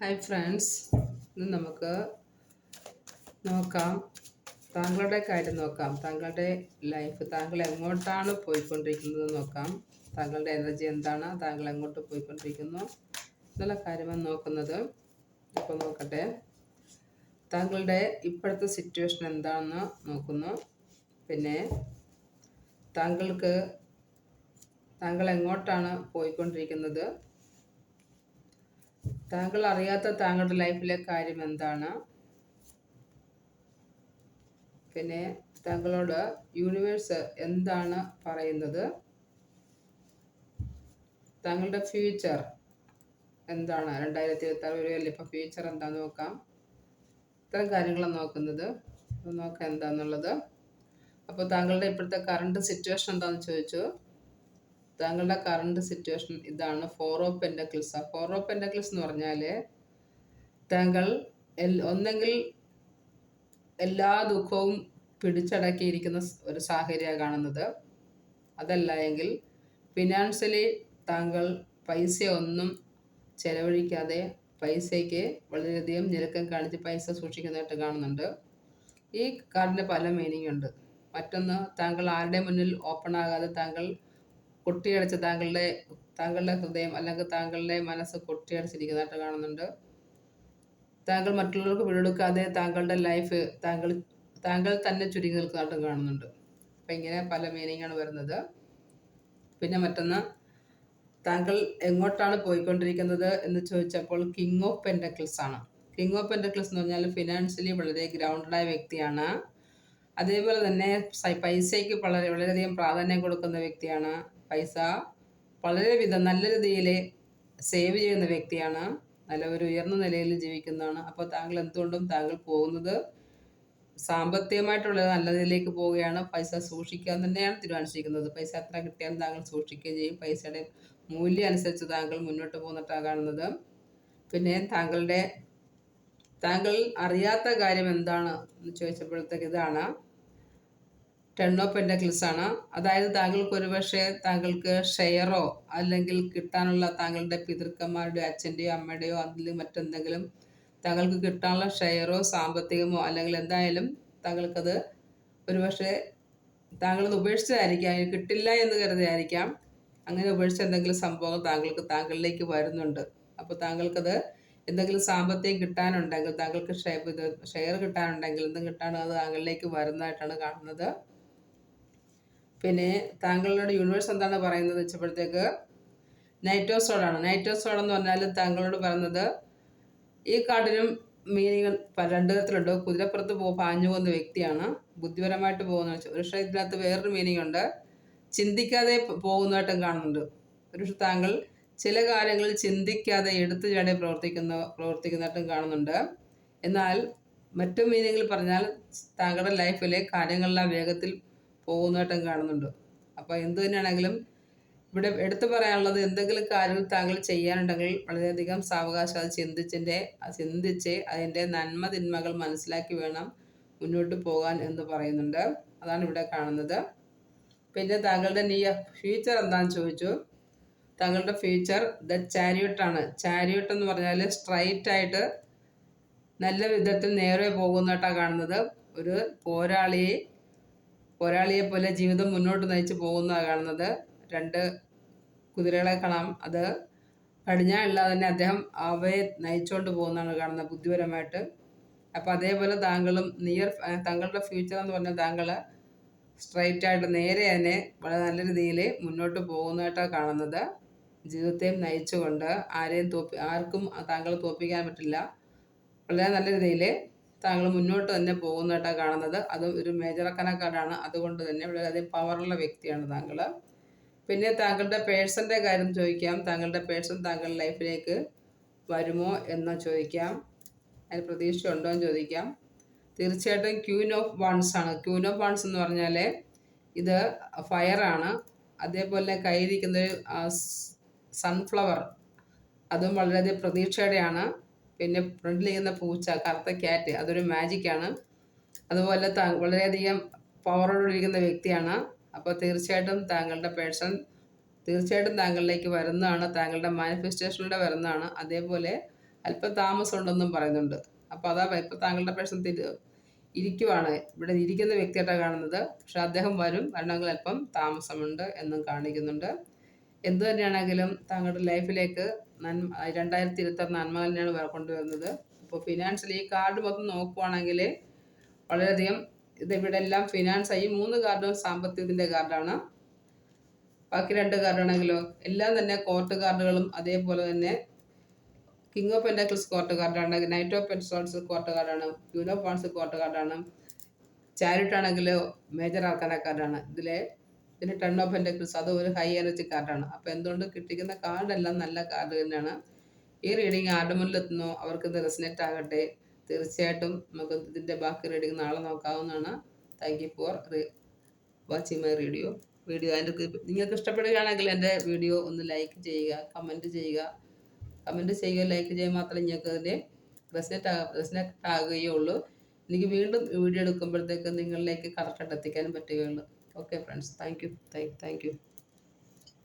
Hi friends ഇന്ന് നമുക്ക് നോക്കാം. താങ്കളുടെ കാര്യം നോക്കാം. താങ്കളുടെ ലൈഫ് താങ്കൾ എങ്ങോട്ടാണ് പോയിക്കൊണ്ടിരിക്കുന്നത് നോക്കാം. താങ്കളുടെ എനർജി എന്താണ്? താങ്കൾ എങ്ങോട്ട് പോയിക്കൊണ്ടിരിക്കുന്നു? എന്നുള്ള കാര്യമാണ് നോക്കുന്നത്. അപ്പോൾ നോക്കട്ടെ. താങ്കളുടെ ഇപ്പോഴത്തെ സിറ്റുവേഷൻ എന്താണെന്ന് നോക്കുന്നു. പിന്നെ താങ്കൾക്ക് താങ്കൾ എങ്ങോട്ടാണ് പോയിക്കൊണ്ടിരിക്കുന്നത്? താങ്കൾ അറിയാത്ത താങ്കളുടെ ലൈഫിലെ കാര്യം എന്താണ്? പിന്നെ താങ്കളോട് യൂണിവേഴ്സ് എന്താണ് പറയുന്നത്? താങ്കളുടെ ഫ്യൂച്ചർ എന്താണ്? രണ്ടായിരത്തി ഇരുപത്തി ആറ് വരുമല്ലേ ഇപ്പോൾ ഫ്യൂച്ചർ എന്താണെന്ന് നോക്കാം. ഇത്തരം കാര്യങ്ങളാണ് നോക്കുന്നത്. നോക്കാം എന്താണെന്നുള്ളത് അപ്പോൾ താങ്കളുടെ ഇപ്പോഴത്തെ കറണ്ട് സിറ്റുവേഷൻ എന്താണെന്ന് ചോദിച്ചു. താങ്കളുടെ കറണ്ട് സിറ്റുവേഷൻ ഇതാണ് four of pentacles four of pentacles എന്ന് പറഞ്ഞാൽ താങ്കൾ ഒന്നെങ്കിൽ എല്ലാ ദുഃഖവും പിടിച്ചടക്കിയിരിക്കുന്ന ഒരു സാഹചര്യമാണ് കാണുന്നത്. അതല്ല എങ്കിൽ ഫിനാൻഷ്യലി താങ്കൾ പൈസ ഒന്നും ചെലവഴിക്കാതെ പൈസയ്ക്ക് വളരെയധികം ഞെരുക്കം കാണിച്ച് പൈസ സൂക്ഷിക്കുന്നതായിട്ട് കാണുന്നുണ്ട്. ഈ കാർഡിന്റെ പല മീനിങ് ഉണ്ട്. മറ്റൊന്ന് താങ്കൾ ആരുടെ മുന്നിൽ ഓപ്പൺ ആകാതെ താങ്കൾ കൊട്ടിയടച്ച് താങ്കളുടെ താങ്കളുടെ ഹൃദയം അല്ലെങ്കിൽ താങ്കളുടെ മനസ്സ് കൊട്ടിയടച്ചിരിക്കുന്നതായിട്ട് കാണുന്നുണ്ട്. താങ്കൾ മറ്റുള്ളവർക്ക് വിടെടുക്കാതെ താങ്കളുടെ ലൈഫ് താങ്കൾ താങ്കൾ തന്നെ ചുരുങ്ങി നിൽക്കുന്നതായിട്ടും കാണുന്നുണ്ട്. അപ്പം ഇങ്ങനെ പല മീനിങ്ങാണ് വരുന്നത്. പിന്നെ മറ്റൊന്ന് താങ്കൾ എങ്ങോട്ടാണ് പോയിക്കൊണ്ടിരിക്കുന്നത് എന്ന് ചോദിച്ചപ്പോൾ കിങ് ഓഫ് പെൻഡക്കിൾസ് ആണ്. കിങ് ഓഫ് പെൻഡക്കിൾസ് എന്ന് പറഞ്ഞാൽ ഫിനാൻഷ്യലി വളരെ ഗ്രൗണ്ടഡായ വ്യക്തിയാണ്. അതേപോലെ തന്നെ പൈസയ്ക്ക് വളരെ വളരെയധികം പ്രാധാന്യം കൊടുക്കുന്ന വ്യക്തിയാണ്. പൈസ വളരെ വിധം നല്ല രീതിയിൽ സേവ് ചെയ്യുന്ന വ്യക്തിയാണ്. നല്ല ഒരു ഉയർന്ന നിലയിൽ ജീവിക്കുന്നതാണ്. അപ്പോൾ താങ്കൾ എന്തുകൊണ്ടും താങ്കൾ പോകുന്നത് സാമ്പത്തികമായിട്ടുള്ള നല്ല നിലയിലേക്ക് പോവുകയാണ്. പൈസ സൂക്ഷിക്കാൻ തന്നെയാണ് തീരുമാനിച്ചിരിക്കുന്നത്. പൈസ എത്ര കിട്ടിയാലും താങ്കൾ സൂക്ഷിക്കുകയും ചെയ്യും. പൈസയുടെ മൂല്യം അനുസരിച്ച് താങ്കൾ മുന്നോട്ട് പോകുന്നിട്ടാണ് കാണുന്നത്. പിന്നെ താങ്കളുടെ താങ്കൾ അറിയാത്ത കാര്യം എന്താണ് എന്ന് ചോദിച്ചപ്പോഴത്തേക്ക് ഇതാണ്. ടെൻ ഓഫ് പെൻഡക്കിൾസ് ആണ്. അതായത് താങ്കൾക്ക് ഒരുപക്ഷെ താങ്കൾക്ക് ഷെയറോ അല്ലെങ്കിൽ കിട്ടാനുള്ള താങ്കളുടെ പിതൃക്കന്മാരുടെയോ അച്ഛന്റെയോ അമ്മയുടെയോ അതിൽ മറ്റെന്തെങ്കിലും താങ്കൾക്ക് കിട്ടാനുള്ള ഷെയറോ സാമ്പത്തികമോ അല്ലെങ്കിൽ എന്തായാലും താങ്കൾക്കത് ഒരുപക്ഷെ താങ്കളത് ഉപേക്ഷിച്ചതായിരിക്കാം. കിട്ടില്ല എന്ന് കരുതിയായിരിക്കാം. അങ്ങനെ ഉപേക്ഷിച്ച എന്തെങ്കിലും സംഭവം താങ്കൾക്ക് താങ്കളിലേക്ക് വരുന്നുണ്ട്. അപ്പോൾ താങ്കൾക്കത് എന്തെങ്കിലും സാമ്പത്തികം കിട്ടാനുണ്ടെങ്കിൽ താങ്കൾക്ക് ഷെയർ ഷെയർ കിട്ടാനുണ്ടെങ്കിൽ എന്തും കിട്ടാനും അത് താങ്കളിലേക്ക് വരുന്നതായിട്ടാണ് കാണുന്നത്. പിന്നെ താങ്കളുടെ യൂണിവേഴ്സ് എന്താണ് പറയുന്നത് വെച്ചപ്പോഴത്തേക്ക്? നൈറ്റോസോഡാണ് നൈറ്റോസോഡ് എന്ന് പറഞ്ഞാൽ താങ്കളോട് പറയുന്നത് ഈ കാർഡിനും മീനിങ് രണ്ട് തരത്തിലുണ്ട് കുതിരപ്പുറത്ത് പോ പാഞ്ഞു പോകുന്ന വ്യക്തിയാണ്. ബുദ്ധിപരമായിട്ട് പോകുന്ന പക്ഷേ ഇതിനകത്ത് വേറൊരു മീനിങ് ഉണ്ട്. ചിന്തിക്കാതെ പോകുന്നതായിട്ടും കാണുന്നുണ്ട്. പക്ഷേ താങ്കൾ ചില കാര്യങ്ങളിൽ ചിന്തിക്കാതെ എടുത്തു ചാടി പ്രവർത്തിക്കുന്ന പ്രവർത്തിക്കുന്നതായിട്ടും കാണുന്നുണ്ട്. എന്നാൽ മറ്റു മീനിങ്ങിൽ പറഞ്ഞാൽ താങ്കളുടെ ലൈഫിലെ കാര്യങ്ങളെല്ലാം വേഗത്തിൽ പോകുന്നതായിട്ടും കാണുന്നുണ്ട്. അപ്പോൾ എന്ത് തന്നെയാണെങ്കിലും ഇവിടെ എടുത്തു പറയാനുള്ളത് എന്തെങ്കിലും കാര്യങ്ങൾ താങ്കൾ ചെയ്യാനുണ്ടെങ്കിൽ വളരെയധികം സാവകാശം അത് ചിന്തിച്ചിന്റെ ചിന്തിച്ച് അതിന്റെ നന്മ തിന്മകൾ മനസ്സിലാക്കി വേണം മുന്നോട്ട് പോകാൻ എന്ന് പറയുന്നുണ്ട്. അതാണ് ഇവിടെ കാണുന്നത്. പിന്നെ താങ്കളുടെ നീ ഫ്യൂച്ചർ എന്താണെന്ന് ചോദിച്ചു. താങ്കളുടെ ഫ്യൂച്ചർ ദ ചാരിയട്ട് ആണ്. ചാരിയട്ട് എന്ന് പറഞ്ഞാൽ സ്ട്രൈറ്റ് ആയിട്ട് നല്ല വിധത്തിൽ നേരെ പോകുന്നതായിട്ടാണ് കാണുന്നത്. ഒരു പോരാളിയെ പോരാളിയെ പോലെ ജീവിതം മുന്നോട്ട് നയിച്ചു പോകുന്നതാണ് കാണുന്നത്. രണ്ട് കുതിരകളെ കാണാം. അത് കടിഞ്ഞാണില്ലാതെ തന്നെ അദ്ദേഹം അവയെ നയിച്ചുകൊണ്ട് പോകുന്നതാണ് കാണുന്നത് ബുദ്ധിപരമായിട്ട്. അപ്പോൾ അതേപോലെ താങ്കളും നിയർ താങ്കളുടെ ഫ്യൂച്ചർ എന്ന് പറഞ്ഞാൽ താങ്കൾ സ്ട്രൈറ്റ് ആയിട്ട് നേരെ തന്നെ വളരെ നല്ല രീതിയിൽ മുന്നോട്ട് പോകുന്നതായിട്ടാണ് കാണുന്നത്. ജീവിതത്തെയും നയിച്ചുകൊണ്ട് ആരെയും തോപ്പി ആർക്കും താങ്കൾ തോപ്പിക്കാൻ പറ്റില്ല. വളരെ നല്ല രീതിയിൽ താങ്കൾ മുന്നോട്ട് തന്നെ പോകുന്നതായിട്ടാണ് കാണുന്നത്. അതും ഒരു മേജർ കണക്കാരാണ് അതുകൊണ്ട് തന്നെ വളരെയധികം പവറുള്ള വ്യക്തിയാണ് താങ്കൾ പിന്നെ താങ്കളുടെ പേഴ്സന്റെ കാര്യം ചോദിക്കാം. താങ്കളുടെ പേഴ്സൺ താങ്കളുടെ ലൈഫിലേക്ക് വരുമോ എന്ന് ചോദിക്കാം. അതിന് പ്രതീക്ഷ ഉണ്ടോ എന്ന് ചോദിക്കാം. തീർച്ചയായിട്ടും ക്യൂൻ ഓഫ് വൺസ് ആണ്. ക്യൂൻ ഓഫ് വൺസ് എന്ന് പറഞ്ഞാൽ ഇത് ഫയറാണ് അതേപോലെ കയ്യിരിക്കുന്ന സൺഫ്ലവർ അതും വളരെയധികം പ്രതീക്ഷയുടെയാണ്. പിന്നെ ഫ്രണ്ടിലിരിക്കുന്ന പൂച്ച കറുത്ത ക്യാറ്റ് അതൊരു മാജിക്കാണ് അതുപോലെ താ വളരെയധികം പവറോടിരിക്കുന്ന വ്യക്തിയാണ്. അപ്പോൾ തീർച്ചയായിട്ടും താങ്കളുടെ പേഴ്സൺ തീർച്ചയായിട്ടും താങ്കളിലേക്ക് വരുന്നതാണ് താങ്കളുടെ മാനിഫെസ്റ്റേഷനിലൂടെ വരുന്നതാണ്. അതേപോലെ അല്പം താമസം ഉണ്ടെന്നും പറയുന്നുണ്ട്. അപ്പോൾ അതാ ഇപ്പം താങ്കളുടെ പേഴ്സൺ തിരി ഇരിക്കുവാണ്. ഇവിടെ ഇരിക്കുന്ന വ്യക്തിയായിട്ടാണ് കാണുന്നത്. പക്ഷെ അദ്ദേഹം വരും. വരണമെങ്കിൽ അല്പം താമസമുണ്ട് എന്നും കാണിക്കുന്നുണ്ട്. എന്തു തന്നെയാണെങ്കിലും താങ്കളുടെ ലൈഫിലേക്ക് നന്മ രണ്ടായിരത്തി ഇരുപത്തി നന്മ തന്നെയാണ് കൊണ്ടുവരുന്നത്. അപ്പോൾ ഫിനാൻഷ്യലി ഈ കാർഡ് മൊത്തം നോക്കുവാണെങ്കിൽ വളരെയധികം ഇത് ഇവിടെ എല്ലാം ഫിനാൻസ് ആയി മൂന്ന് കാർഡും സാമ്പത്തികത്തിന്റെ കാർഡാണ് ബാക്കി രണ്ട് കാർഡാണെങ്കിലോ എല്ലാം തന്നെ കോർട്ട് കാർഡുകളും അതേപോലെ തന്നെ കിങ് ഓഫ് പെൻഡക്കിൾസ് കോർട്ട് കാർഡാണ് നൈറ്റ് ഓഫ് പെൻസോൾസ് കോർട്ട് കാർഡാണ് ക്യൂൻ ഓഫ് വാൺസ് കോർട്ട് കാർഡാണ് ചാരിറ്റ് ആണെങ്കിൽ മേജർ ആർക്കാന കാർഡാണ് ഇതിലെ പിന്നെ ടെൺ ഓഫ് പെൻഡക്കിൾസ് അത് ഒരു ഹൈ എനർജി കാർഡാണ് അപ്പോൾ എന്തുകൊണ്ട് കിട്ടിക്കുന്ന കാർഡെല്ലാം നല്ല കാർഡ് തന്നെയാണ്. ഈ റീഡിങ് ആരുടെ അവർക്ക് ഇത് റെസിനേറ്റ് ആകട്ടെ. തീർച്ചയായിട്ടും നമുക്ക് ഇതിന്റെ ബാക്കി റീഡിങ് നാളെ നോക്കാവുന്നതാണ്. Thank you for watching my video video അതിന്റെ നിങ്ങൾക്ക് ഇഷ്ടപ്പെടുകയാണെങ്കിൽ എന്റെ വീഡിയോ ഒന്ന് ലൈക്ക് ചെയ്യുക കമന്റ് ചെയ്യുക. കമന്റ് ചെയ്യുക ലൈക്ക് ചെയ്യുക മാത്രമേ നിങ്ങൾക്ക് അതിന്റെ റെസിനേറ്റ് റെസിനേറ്റ് ആകുകയുള്ളൂ. എനിക്ക് വീണ്ടും വീഡിയോ എടുക്കുമ്പോഴത്തേക്ക് നിങ്ങളിലേക്ക് കറക്റ്റായിട്ട് എത്തിക്കാനും പറ്റുകയുള്ളൂ. Okay friends thank you thank you